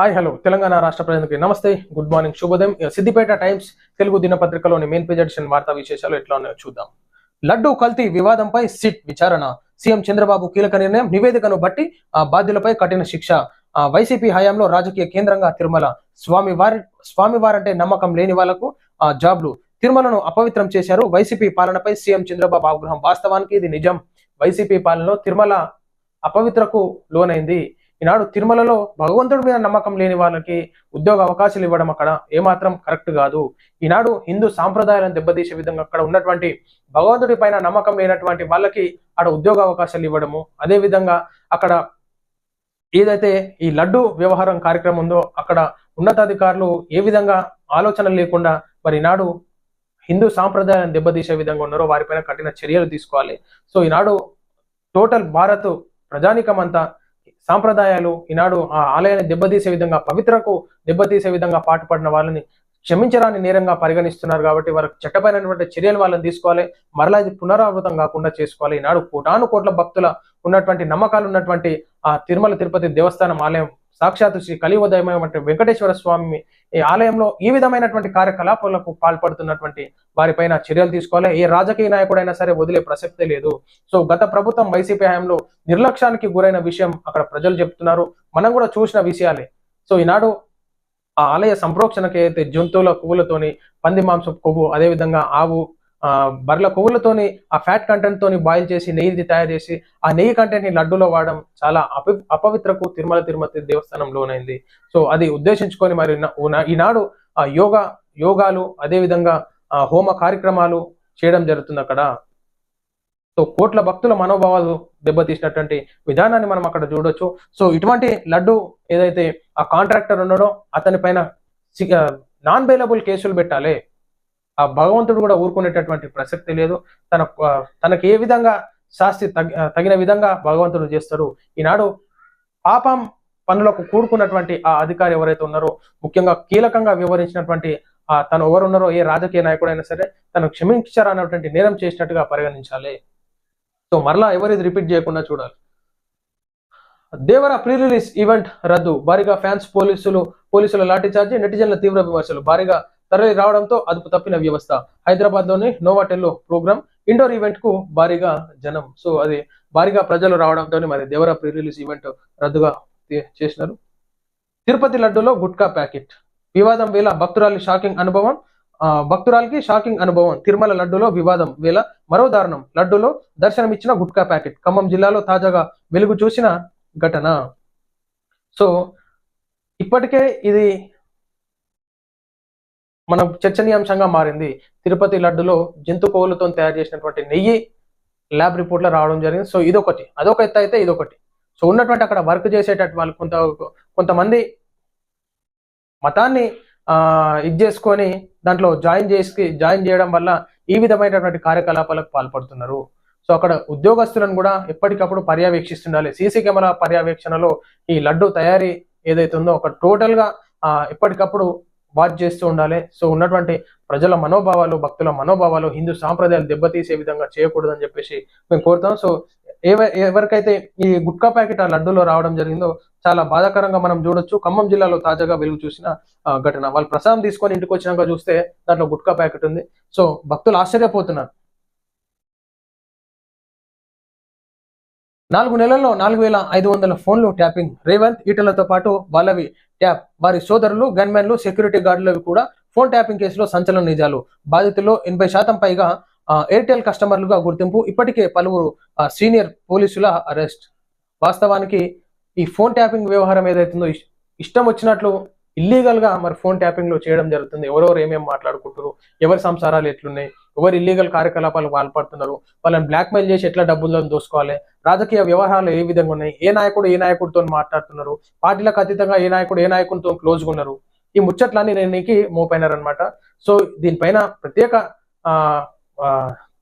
Hi hello Telangana రాష్ట్ర ప్రజలకి నమస్తే. గుడ్ మార్నింగ్ శుభోదయం. సిద్దిపేట టైమ్స్ తెలుగు దినపత్రికలోని మెయిన్ పేజ్ ఎడిషన్ వార్తా విశేషాలు ఎట్లా ఉన్నాయో చూద్దాం. లడ్డు కల్తీ వివాదంపై సిట్ విచారణ. సీఎం చంద్రబాబు కీలక నిర్ణయం నివేదికను బట్టి ఆ బాధ్యులపై కఠిన శిక్ష. వైసీపీ హయాంలో రాజకీయ కేంద్రంగా తిరుమల. స్వామివారి స్వామివారంటే నమ్మకం లేని వాళ్ళకు ఆ జాబ్లు. తిరుమలను అపవిత్రం చేశారు వైసీపీ పాలనపై సీఎం చంద్రబాబు ఆగ్రహం. వాస్తవానికి ఇది నిజం. వైసీపీ పాలనలో తిరుమల అపవిత్రకు లోనైంది. ఈనాడు తిరుమలలో భగవంతుడి మీద నమ్మకం లేని వాళ్ళకి ఉద్యోగ అవకాశాలు ఇవ్వడం అక్కడ ఏమాత్రం కరెక్ట్ కాదు. ఈనాడు హిందూ సాంప్రదాయాలను దెబ్బతీసే విధంగా అక్కడ ఉన్నటువంటి భగవంతుడి పైన నమ్మకం లేనటువంటి వాళ్ళకి అక్కడ ఉద్యోగ అవకాశాలు ఇవ్వడము అదే విధంగా అక్కడ ఏదైతే ఈ లడ్డు వ్యవహారం కార్యక్రమం ఉందో అక్కడ ఉన్నతాధికారులు ఏ విధంగా ఆలోచన లేకుండా మరి ఈనాడు హిందూ సాంప్రదాయాలను దెబ్బతీసే విధంగా ఉన్నారో వారిపైన కఠిన చర్యలు తీసుకోవాలి. సో ఈనాడు టోటల్ భారత్ ప్రజానికం అంతా సాంప్రదాయాలు ఈనాడు ఆ ఆలయాన్ని దెబ్బతీసే విధంగా పవిత్రకు దెబ్బతీసే విధంగా పాటుపడిన వాళ్ళని క్షమించరాని నేరంగా పరిగణిస్తున్నారు కాబట్టి వారికి చట్టపరమైనటువంటి చర్యలు వాళ్ళని తీసుకోవాలి. మరలా ఇది పునరావృతం కాకుండా చేసుకోవాలి. ఈనాడు కోటాను కోట్ల భక్తుల ఉన్నటువంటి నమ్మకాలు ఉన్నటువంటి ఆ తిరుమల తిరుపతి దేవస్థానం ఆలయం సాక్షాత్ శ్రీ కలియుగదయమైనటువంటి వెంకటేశ్వర స్వామి ఈ ఆలయంలో ఈ విధమైనటువంటి కార్యకలాపాలకు పాల్పడుతున్నటువంటి వారిపైన చర్యలు తీసుకోవాలి. ఏ రాజకీయ నాయకుడైనా సరే వదిలే ప్రసక్తే లేదు. సో గత ప్రభుత్వం వైసీపీ హయాంలో నిర్లక్ష్యానికి గురైన విషయం అక్కడ ప్రజలు చెప్తున్నారు. మనం కూడా చూసిన విషయాలే. సో ఈనాడు ఆ ఆలయ సంప్రోక్షణకి అయితే జంతువుల కొవ్వులతోని పంది మాంసం కొవ్వు అదేవిధంగా ఆవు ఆ కొవ్వులతోని ఆ ఫ్యాట్ కంటెంట్ తోని బాయిల్ చేసి నెయ్యిది తయారు చేసి ఆ నెయ్యి కంటెంట్ని లడ్డూలో వాడడం చాలా అప అపవిత్రకు తిరుమల తిరుమతి దేవస్థానం లోనైంది సో అది ఉద్దేశించుకొని మరి ఈనాడు ఆ యోగా యోగాలు అదే విధంగా ఆ హోమ కార్యక్రమాలు చేయడం జరుగుతుంది అక్కడ. సో కోట్ల భక్తుల మనోభావాలు దెబ్బతీసినటువంటి విధానాన్ని మనం అక్కడ చూడొచ్చు. సో ఇటువంటి లడ్డు ఏదైతే ఆ కాంట్రాక్టర్ ఉన్నాడో అతని పైన నాన్ బెయిలబుల్ కేసులు పెట్టాలి. ఆ భగవంతుడు కూడా ఊరుకునేటటువంటి ప్రసక్తి లేదు. తన తనకు తనకి ఏ విధంగా శాస్తి తగిన విధంగా భగవంతుడు చేస్తాడు? ఈనాడు పాపం పనులకు కూడుకున్నటువంటి ఆ అధికారి ఎవరైతే ఉన్నారో ముఖ్యంగా కీలకంగా వివరించినటువంటి ఆ తను ఎవరున్నారో ఏ రాజకీయ నాయకుడైనా సరే తను క్షమించారన్నటువంటి నేరం చేసినట్టుగా పరిగణించాలి. సో మరలా ఎవరిది రిపీట్ చేయకుండా చూడాలి. దేవర ప్రీ రిలీజ్ ఈవెంట్ రద్దు. భారీగా ఫ్యాన్స్ పోలీసులు పోలీసుల లాఠీచార్జి నెటిజన్ల తీవ్ర విమర్శలు. భారీగా తరలి రావడంతో అదుపు తప్పిన వ్యవస్థ. హైదరాబాద్లోని నోవాటెల్లో ప్రోగ్రామ్ ఇండోర్ ఈవెంట్కు భారీగా జనం. సో అది భారీగా ప్రజలు రావడంతో మరి దేవర ప్రీ రిలీజ్ ఈవెంట్ రద్దుగా చేసినారు. తిరుపతి లడ్డులో గుట్కా ప్యాకెట్. వివాదం వేళ భక్తురాలి షాకింగ్ అనుభవం. ఆ, భక్తురాలికి షాకింగ్ అనుభవం. తిరుమల లడ్డులో వివాదం వేళ మరో దారుణం. లడ్డూలో దర్శనమిచ్చిన గుట్కా ప్యాకెట్. ఖమ్మం జిల్లాలో తాజాగా వెలుగు చూసిన ఘటన. సో ఇప్పటికే ఇది మనం చర్చనీయాంశంగా మారింది. తిరుపతి లడ్డులో జంతు కొవ్వులతో తయారు చేసినటువంటి నెయ్యి ల్యాబ్ రిపోర్ట్లో రావడం జరిగింది. సో ఇదొకటి. అదొక ఎత్తు అయితే ఇదొకటి. సో ఉన్నటువంటి అక్కడ వర్క్ చేసేటట్టు వాళ్ళు కొంత కొంతమంది మతాన్ని ఇది చేసుకొని దాంట్లో జాయిన్ చేసి జాయిన్ చేయడం వల్ల ఈ విధమైనటువంటి కార్యకలాపాలకు పాల్పడుతున్నారు. సో అక్కడ ఉద్యోగస్తులను కూడా ఎప్పటికప్పుడు పర్యవేక్షిస్తుండాలి. సీసీ కెమెరా పర్యవేక్షణలో ఈ లడ్డు తయారీ ఏదైతే ఉందో ఒక టోటల్గా ఎప్పటికప్పుడు వాచ్ చేస్తూ ఉండాలి. సో ఉన్నటువంటి ప్రజల మనోభావాలు భక్తుల మనోభావాలు హిందూ సాంప్రదాయాలు దెబ్బతీసే విధంగా చేయకూడదని చెప్పేసి మేము కోరుతాం. సో ఎవ ఎవరికైతే ఈ గుట్కా ప్యాకెట్ ఆ లడ్డూలో రావడం జరిగిందో చాలా బాధాకరంగా మనం చూడొచ్చు. ఖమ్మం జిల్లాలో తాజాగా వెలుగు చూసిన ఘటన. వాళ్ళు ప్రసాదం తీసుకొని ఇంటికి వచ్చినాక చూస్తే దాంట్లో గుట్కా ప్యాకెట్ ఉంది. సో భక్తులు ఆశ్చర్యపోతున్నారు. నాలుగు నెలల్లో నాలుగు వేల ఐదు వందల ఫోన్లు ట్యాపింగ్. రేవంత్ ఈటలతో పాటు వాళ్ళవి ట్యాప్. వారి సోదరులు గన్మెన్లు సెక్యూరిటీ గార్డులవి కూడా ఫోన్ ట్యాపింగ్ కేసులో సంచలన నిజాలు. బాధితుల్లో ఎనభై శాతం పైగా ఎయిర్టెల్ కస్టమర్లుగా గుర్తింపు. ఇప్పటికే పలువురు సీనియర్ పోలీసుల అరెస్ట్. వాస్తవానికి ఈ ఫోన్ ట్యాపింగ్ వ్యవహారం ఏదైతుందో ఇష్టం వచ్చినట్లు ఇల్లీగల్గా మరి ఫోన్ ట్యాపింగ్లో చేయడం జరుగుతుంది. ఎవరెవరు ఏమేమి మాట్లాడుకుంటారు ఎవరి సంసారాలు ఎట్లున్నాయి? ఎవరు ఇల్లీగల్ కార్యకలాపాలు పాల్పడుతున్నారు వాళ్ళని బ్లాక్మెయిల్ చేసి ఎట్లా డబ్బులను దోసుకోవాలి రాజకీయ వ్యవహారాలు ఏ విధంగా ఉన్నాయి ఏ నాయకుడు ఏ నాయకుడితో మాట్లాడుతున్నారు పార్టీలకు అతీతంగా ఏ నాయకుడు ఏ నాయకుడితో క్లోజ్గా ఉన్నారు ఈ ముచ్చట్లన్నీ నేను మోపైనారనమాట సో దీనిపైన ప్రత్యేక ఆ,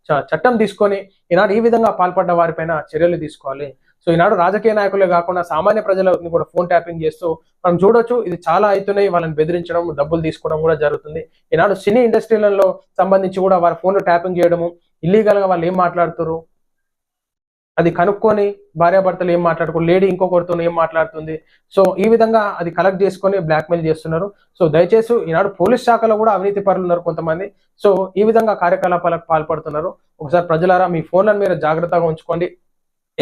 చ- చట్టం తీసుకొని ఈనాడు ఈ విధంగా పాల్పడ్డ వారిపైన చర్యలు తీసుకోవాలి. సో ఈనాడు రాజకీయ నాయకులే కాకుండా సామాన్య ప్రజలని కూడా ఫోన్ ట్యాపింగ్ చేస్తూ మనం చూడొచ్చు ఇది చాలా అవుతున్నాయి వాళ్ళని బెదిరించడం డబ్బులు తీసుకోవడం కూడా జరుగుతుంది. ఈనాడు సినీ ఇండస్ట్రీలలో సంబంధించి కూడా వారి ఫోన్లు ట్యాపింగ్ చేయడము ఇల్లీగల్గా వాళ్ళు ఏం మాట్లాడుతారు అది కనుక్కొని భార్యాభర్తలు ఏం మాట్లాడుకో లేడీ ఇంకొకరితో ఏం మాట్లాడుతుంది? సో ఈ విధంగా అది కలెక్ట్ చేసుకొని బ్లాక్మెయిల్ చేస్తున్నారు. సో దయచేసి ఈనాడు పోలీస్ శాఖలో కూడా అవినీతి పరులు ఉన్నారు కొంతమంది. సో ఈ విధంగా కార్యకలాపాలకు పాల్పడుతున్నారు. ఒకసారి ప్రజలారా మీ ఫోన్లను మీరు జాగ్రత్తగా ఉంచుకోండి.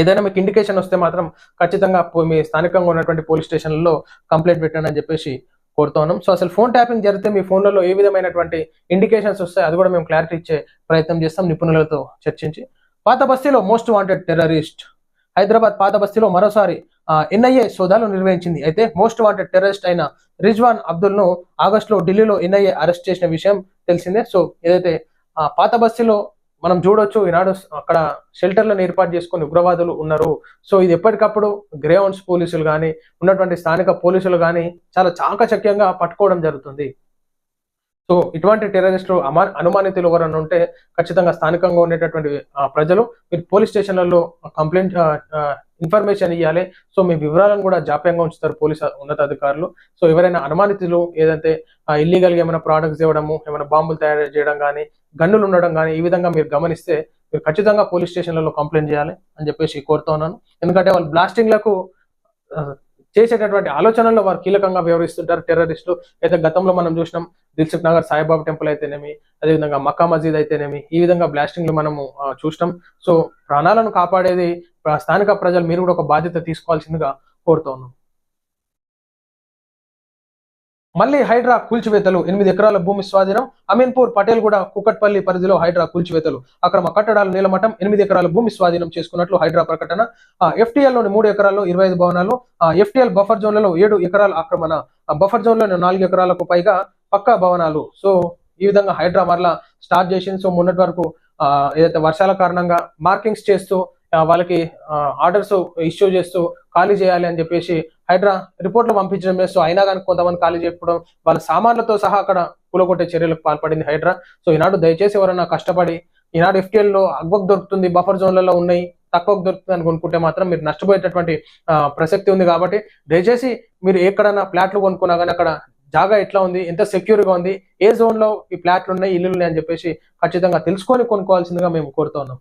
ఏదైనా మీకు ఇండికేషన్ వస్తే మాత్రం ఖచ్చితంగా మీ స్థానికంగా ఉన్నటువంటి పోలీస్ స్టేషన్లలో కంప్లైంట్ పెట్టండి అని చెప్పేసి కోరుతున్నాం సో అసలు ఫోన్ ట్యాపింగ్ జరిగితే మీ ఫోన్లలో ఏ విధమైనటువంటి ఇండికేషన్స్ వస్తాయి అది కూడా మేము క్లారిటీ ఇచ్చే ప్రయత్నం చేస్తాం నిపుణులతో చర్చించి. పాత బస్తీలో మోస్ట్ వాంటెడ్ టెర్రరిస్ట్ హైదరాబాద్ పాత బస్తీలో మరోసారి ఎన్ఐఏ సోదాలు నిర్వహించింది. అయితే మోస్ట్ వాంటెడ్ టెర్రరిస్ట్ అయిన రిజ్వాన్ అబ్దుల్ను ఆగస్టులో ఢిల్లీలో ఎన్ఐఏ అరెస్ట్ చేసిన విషయం తెలిసిందే. సో ఏదైతే పాత బస్తీలో మనం చూడొచ్చు ఈనాడు అక్కడ షెల్టర్లను ఏర్పాటు చేసుకుని ఉగ్రవాదులు ఉన్నారు. సో ఇది ఎప్పటికప్పుడు గ్రేవన్స్ పోలీసులు కానీ ఉన్నటువంటి స్థానిక పోలీసులు కానీ చాలా చాకచక్యంగా పట్టుకోవడం జరుగుతుంది. సో ఇటువంటి టెర్రరిస్టులు అమా అనుమానితులు ఎవరన్నా ఉంటే ఖచ్చితంగా స్థానికంగా ఉండేటటువంటి ప్రజలు మీరు పోలీస్ స్టేషన్లలో కంప్లైంట్ ఇన్ఫర్మేషన్ ఇవ్వాలి సో మీ వివరాలను కూడా జాప్యంగా ఉంచుతారు పోలీస్ ఉన్నతాధికారులు. సో ఎవరైనా అనుమానితులు ఏదైతే ఇల్లీగల్గా ఏమైనా ప్రోడక్ట్స్ ఇవ్వడము ఏమైనా బాంబులు తయారు చేయడం కానీ గన్నులు ఉండడం కానీ ఈ విధంగా మీరు గమనిస్తే మీరు ఖచ్చితంగా పోలీస్ స్టేషన్లలో కంప్లైంట్ చేయాలి అని చెప్పేసి కోరుతా ఉన్నాను. ఎందుకంటే వాళ్ళు బ్లాస్టింగ్లకు చేసేటటువంటి ఆలోచనల్లో వారు కీలకంగా వ్యవహరిస్తుంటారు. టెర్రరిస్టులు అయితే గతంలో మనం చూసినాం దిల్సుఖ్ నగర్ సాయిబాబా టెంపుల్ అయితేనేమి అదేవిధంగా మక్కా మసీద్ అయితేనేమి ఈ విధంగా బ్లాస్టింగ్లు మనము చూసినాం. సో ప్రాణాలను కాపాడేది స్థానిక ప్రజలు మీరు కూడా ఒక బాధ్యత తీసుకోవాల్సిందిగా కోరుతా ఉన్నాం. మళ్ళీ హైడ్రా కూల్చివేతలు ఎనిమిది ఎకరాల భూమి స్వాధీనం అమీన్పూర్ పటేల్ కూడా కుకట్పల్లి పరిధిలో హైడ్రా కూల్చివేతలు అక్రమ కట్టడాలు నీలమఠం ఎనిమిది ఎకరాల భూమి స్వాధీనం చేసుకున్నట్లు హైడ్రా ప్రకటన. ఎఫ్టీఎల్లోని మూడు ఎకరాల్లో ఇరవై ఐదు భవనాలు ఎఫ్టీఎల్ బఫర్ జోన్లలో ఏడు ఎకరాల ఆక్రమణ. బఫర్ జోన్లోని నాలుగు ఎకరాలకు పైగా పక్కా భవనాలు. సో ఈ విధంగా హైడ్రా మరలా స్టార్ట్ చేసింది. సో మొన్నటి వరకు ఏదైతే వర్షాల కారణంగా మార్కింగ్స్ చేస్తూ వాళ్ళకి ఆర్డర్స్ ఇష్యూ చేస్తూ ఖాళీ చేయాలి అని చెప్పేసి హైడ్రా రిపోర్ట్లు పంపించడం సో అయినా కానీ కొంతమంది ఖాళీ చెప్పడం వాళ్ళ సామాన్లతో సహా అక్కడ కూలగొట్టే చర్యలకు పాల్పడింది హైడ్రా. సో ఈనాడు దయచేసి ఎవరైనా కష్టపడి ఈనాడు ఎఫ్టీఎల్లో అగ్వకు దొరుకుతుంది బఫర్ జోన్లలో ఉన్నాయి తక్కువకు దొరుకుతుంది అని కొనుక్కుంటే మాత్రం మీరు నష్టపోయేటటువంటి ప్రసక్తి ఉంది కాబట్టి దయచేసి మీరు ఎక్కడైనా ప్లాట్లు కొనుక్కున్నా కానీ అక్కడ జాగా ఎట్లా ఉంది ఎంత సెక్యూర్గా ఉంది ఏ జోన్లో ఈ ప్లాట్లు ఉన్నాయి ఇల్లులు ఉన్నాయి అని చెప్పేసి ఖచ్చితంగా తెలుసుకొని కొనుక్కోవాల్సిందిగా మేము కోరుతున్నాం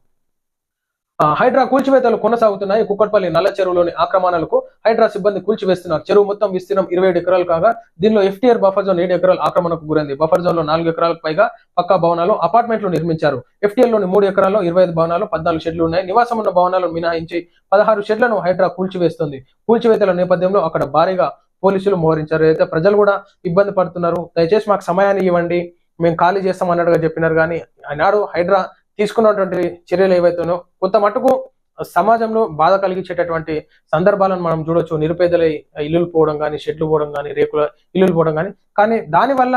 హైడ్రా కూల్చివేతలు కొనసాగుతున్నాయి. కుక్కట్పల్లి నల్ల చెరువులోని ఆక్రమణలకు హైడ్రా సిబ్బంది కూల్చివేస్తున్నారు. చెరువు మొత్తం విస్తీర్ణం ఇరవై ఎకరాలు కాగా దీనిలో ఎఫ్టీఆర్ బఫర్ జోన్ ఏడు ఎకరాలు ఆక్రమణకు గురైంది. బఫర్ జోన్లో నాలుగు ఎకరాలకు పైగా పక్కా భవనాలు అపార్ట్మెంట్లు నిర్మించారు. ఎఫ్టీఆర్లోని మూడు ఎకరాల్లో ఇరవై ఐదు భవనాలు పద్నాలుగు షెడ్లు ఉన్నాయి. నివాసం ఉన్న భవనాలను మినహాయించి పదహారు షెడ్లను హైడ్రా కూల్చివేస్తుంది. కూల్చివేతల నేపథ్యంలో అక్కడ భారీగా పోలీసులు మోహరించారు. అయితే ప్రజలు కూడా ఇబ్బంది పడుతున్నారు. దయచేసి మాకు సమయాన్ని ఇవ్వండి. మేము ఖాళీ చేస్తాం అన్నట్టుగా చెప్పినారు కానీ ఆనాడు హైడ్రా తీసుకున్నటువంటి చర్యలు ఏవైతేనో కొంత మటుకు సమాజంలో బాధ కలిగించేటటువంటి సందర్భాలను మనం చూడొచ్చు. నిరుపేదల ఇల్లులు పోవడం కానీ షెడ్లు పోవడం కానీ రేకుల ఇల్లులు పోవడం కానీ కానీ దానివల్ల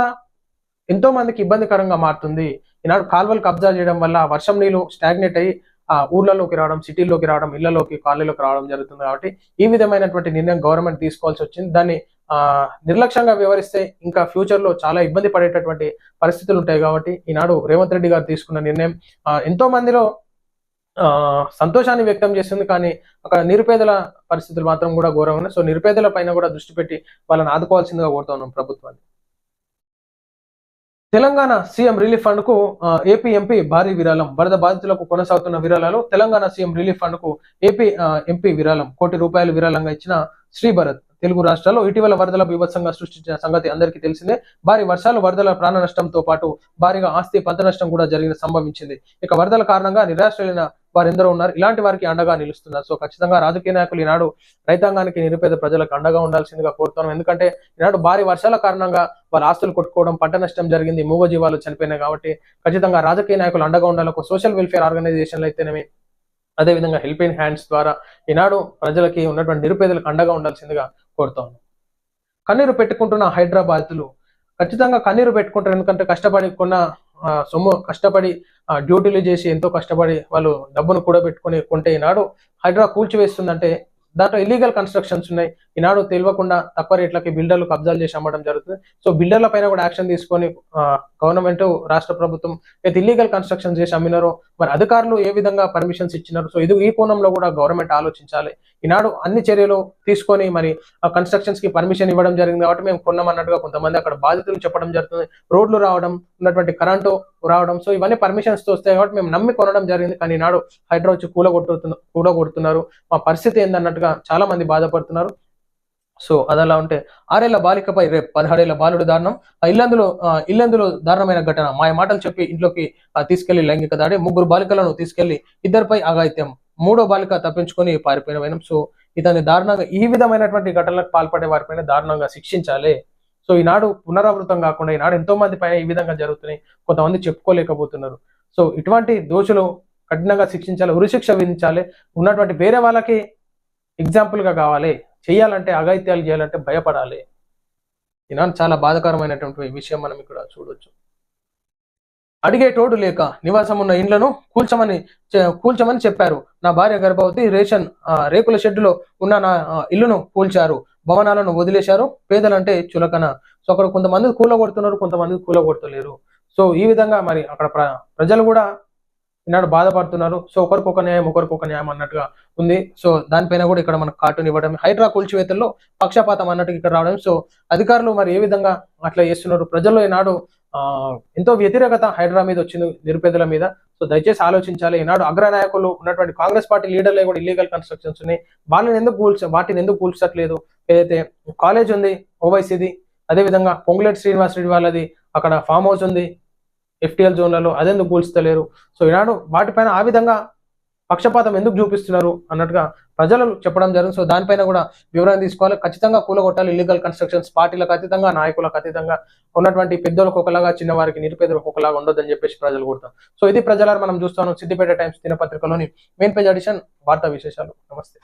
ఎంతో మందికి ఇబ్బందికరంగా మారుతుంది. ఈనాడు కాల్వలు కబ్జా చేయడం వల్ల వర్షం నీళ్ళు స్టాగ్నేట్ అయ్యి ఆ ఊర్లలోకి రావడం సిటీల్లోకి రావడం ఇళ్ళలోకి కాలనీలోకి రావడం జరుగుతుంది కాబట్టి ఈ విధమైనటువంటి నిర్ణయం గవర్నమెంట్ తీసుకోవాల్సి వచ్చింది. దాన్ని నిర్లక్ష్యంగా వ్యవహరిస్తే ఇంకా ఫ్యూచర్లో చాలా ఇబ్బంది పడేటటువంటి పరిస్థితులు ఉంటాయి కాబట్టి ఈనాడు రేవంత్ రెడ్డి గారు తీసుకున్న నిర్ణయం ఎంతో మందిలో ఆ సంతోషాన్ని వ్యక్తం చేసింది కానీ అక్కడ నిరుపేదల పరిస్థితులు మాత్రం కూడా ఘోరంగా ఉన్నాయి. సో నిరుపేదల పైన కూడా దృష్టి పెట్టి వాళ్ళని ఆదుకోవాల్సిందిగా కోరుతున్నాం ప్రభుత్వాన్ని. తెలంగాణ సీఎం రిలీఫ్ ఫండ్కు ఏపీ ఎంపీ భారీ విరాళం వరద బాధితులకు కొనసాగుతున్న విరాళాలు తెలంగాణ సీఎం రిలీఫ్ ఫండ్కు ఏపీ ఎంపీ విరాళం కోటి రూపాయలు విరాళంగా ఇచ్చిన శ్రీభరత్. తెలుగు రాష్ట్రాల్లో ఇటీవల వరదల బీభత్సంగా సృష్టించిన సంగతి అందరికీ తెలిసిందే. భారీ వర్షాలు వరదల ప్రాణ నష్టంతో పాటు భారీగా ఆస్తి పంత నష్టం కూడా జరిగిన సంభవించింది. ఇక వరదల కారణంగా నిరాశ్రయులైన వారెందరో ఉన్నారు. ఇలాంటి వారికి అండగా నిలుస్తున్నారు. సో ఖచ్చితంగా రాజకీయ నాయకులు ఈనాడు రైతాంగానికి నిరుపేద ప్రజలకు అండగా ఉండాల్సిందిగా కోరుతున్నాం. ఎందుకంటే ఈనాడు భారీ వర్షాల కారణంగా వాళ్ళ ఆస్తులు కొట్టుకోవడం పంట నష్టం జరిగింది మూగజీవాలు చనిపోయినాయి కాబట్టి ఖచ్చితంగా రాజకీయ నాయకులు అండగా ఉండాలి. ఒక సోషల్ వెల్ఫేర్ ఆర్గనైజేషన్లు అయితేనేమి అదేవిధంగా హెల్పింగ్ హ్యాండ్స్ ద్వారా ఈనాడు ప్రజలకి ఉన్నటువంటి నిరుపేదలకు అండగా ఉండాల్సిందిగా కోరుతా కన్నీరు పెట్టుకుంటున్న హైదరాబాద్లు ఖచ్చితంగా కన్నీరు పెట్టుకుంటారు. ఎందుకంటే కష్టపడి కొన్న సొమ్ము కష్టపడి డ్యూటీలు చేసి ఎంతో కష్టపడి వాళ్ళు డబ్బును కూడా పెట్టుకుని కొంటే ఈనాడు హైడ్రా కూల్చివేస్తుందంటే దాంట్లో ఇల్లీగల్ కన్స్ట్రక్షన్స్ ఉన్నాయి. ఈనాడు తెలియకుండా తక్కువ రేట్లకి బిల్డర్లు కబ్జాలు చేసి అమ్మడం జరుగుతుంది. సో బిల్డర్ల పైన కూడా యాక్షన్ తీసుకొని గవర్నమెంట్ రాష్ట్ర ప్రభుత్వం అయితే ఇల్లీగల్ కన్స్ట్రక్షన్ చేసి అమ్మినారో మరి అధికారులు ఏ విధంగా పర్మిషన్స్ ఇచ్చినారు? సో ఇది ఈ కోణంలో కూడా గవర్నమెంట్ ఆలోచించాలి. ఈనాడు అన్ని చర్యలు తీసుకొని మరి కన్స్ట్రక్షన్స్కి పర్మిషన్ ఇవ్వడం జరిగింది కాబట్టి మేము కొన్నాం అన్నట్టుగా కొంతమంది అక్కడ బాధితులు చెప్పడం జరుగుతుంది. రోడ్లు రావడం ఉన్నటువంటి కరెంటు రావడం. సో ఇవన్నీ పర్మిషన్స్తో వస్తాయి కాబట్టి మేము నమ్మి కొనడం జరిగింది. కానీ ఈనాడు హైడ్రా వచ్చి కూలగొట్టుతున్న కూలగొడుతున్నారు. మా పరిస్థితి ఏందన్నట్టుగా చాలా మంది బాధపడుతున్నారు. సో అదలా ఉంటే ఆరేళ్ళ బాలికపై రేపు పదహాడేళ్ళ బాలుడు దారుణం. ఇల్లందులో ఇల్లందులో దారుణమైన ఘటన. మా మాటలు చెప్పి ఇంట్లోకి తీసుకెళ్ళి లైంగిక దాడి. ముగ్గురు బాలికలను తీసుకెళ్ళి ఇద్దరిపై అఘాయిత్యం మూడో బాలిక తప్పించుకొని పారిపోయిన వైనం. సో ఇతన్ని దారుణంగా ఈ విధమైనటువంటి ఘటనలకు పాల్పడే వారిపైన దారుణంగా శిక్షించాలి. సో ఈనాడు పునరావృతం కాకుండా ఈనాడు ఎంతో మంది పైన ఈ విధంగా జరుగుతున్నాయి. కొంతమంది చెప్పుకోలేకపోతున్నారు. సో ఇటువంటి దోషులు కఠినంగా శిక్షించాలి ఉరిశిక్ష విధించాలి. ఉన్నటువంటి వేరే వాళ్ళకి ఎగ్జాంపుల్గా కావాలి. చేయాలంటే అగాయిత్యాలు చేయాలంటే భయపడాలి. ఈనాడు చాలా బాధాకరమైనటువంటి విషయం మనం ఇక్కడ చూడొచ్చు. అడిగేటోడు లేక నివాసం ఉన్న ఇండ్లను కూల్చమని కూల్చమని చెప్పారు. నా భార్య గర్భవతి రేషన్ ఆ, రేకుల షెడ్డులో ఉన్న నా ఇల్లును కూల్చారు. భవనాలను వదిలేశారు. పేదలంటే చులకన. సో అక్కడ కొంతమంది కూలగొడుతున్నారు కొంతమంది కూలగొడతలేరు. సో ఈ విధంగా మరి అక్కడ ప్ర ప్రజలు కూడా ఈనాడు బాధపడుతున్నారు. సో ఒకరికొక న్యాయం ఒక న్యాయం అన్నట్టుగా ఉంది. సో దానిపైన కూడా ఇక్కడ మనకు కార్టూన్ ఇవ్వడం హైడ్రా కూల్చివేతల్లో పక్షపాతం అన్నట్టుగా ఇక్కడ రావడం. సో అధికారులు మరి ఏ విధంగా అట్లా చేస్తున్నారు? ప్రజల్లో ఈనాడు ఆ, ఎంతో వ్యతిరేకత హైడ్రా మీద వచ్చింది నిరుపేదల మీద. సో దయచేసి ఆలోచించాలి. ఈనాడు అగ్రనాయకులు ఉన్నటువంటి కాంగ్రెస్ పార్టీ లీడర్లే కూడా ఇల్లీగల్ కన్స్ట్రక్షన్స్ ఉన్నాయి. వాళ్ళని ఎందుకు కూల్చ వాటిని ఎందుకు కూల్చట్లేదు? ఏదైతే కాలేజ్ ఉంది ఓవైసీది అదేవిధంగా పొంగులేటి శ్రీనివాస్ రెడ్డి వాళ్ళది అక్కడ ఫామ్ హౌస్ ఉంది ఎఫ్టీఎల్ జోన్లలో అదెందుకు కూల్చలేరు సో ఈనాడు వాటిపైన ఆ విధంగా పక్షపాతం ఎందుకు చూపిస్తున్నారు అన్నట్టుగా ప్రజలు చెప్పడం జరిగింది. సో దానిపైన కూడా వివరణ తీసుకోవాలి. ఖచ్చితంగా కూలగొట్టాలి. ఇల్లీగల్ కన్స్ట్రక్షన్స్ పార్టీలకు అతీతంగా నాయకులకు అతీతంగా ఉన్నటువంటి పెద్దలకు ఒకలాగా చిన్నవారికి నిరుపేదలకు ఒకలాగా ఉండొద్దని చెప్పేసి ప్రజలు కోరుతాం సో ఇది ప్రజలను మనం చూస్తాను సిద్దిపేట టైమ్స్ దినపత్రికలోని మెయిన్ పేజ్ ఎడిషన్ వార్తా విశేషాలు. నమస్తే.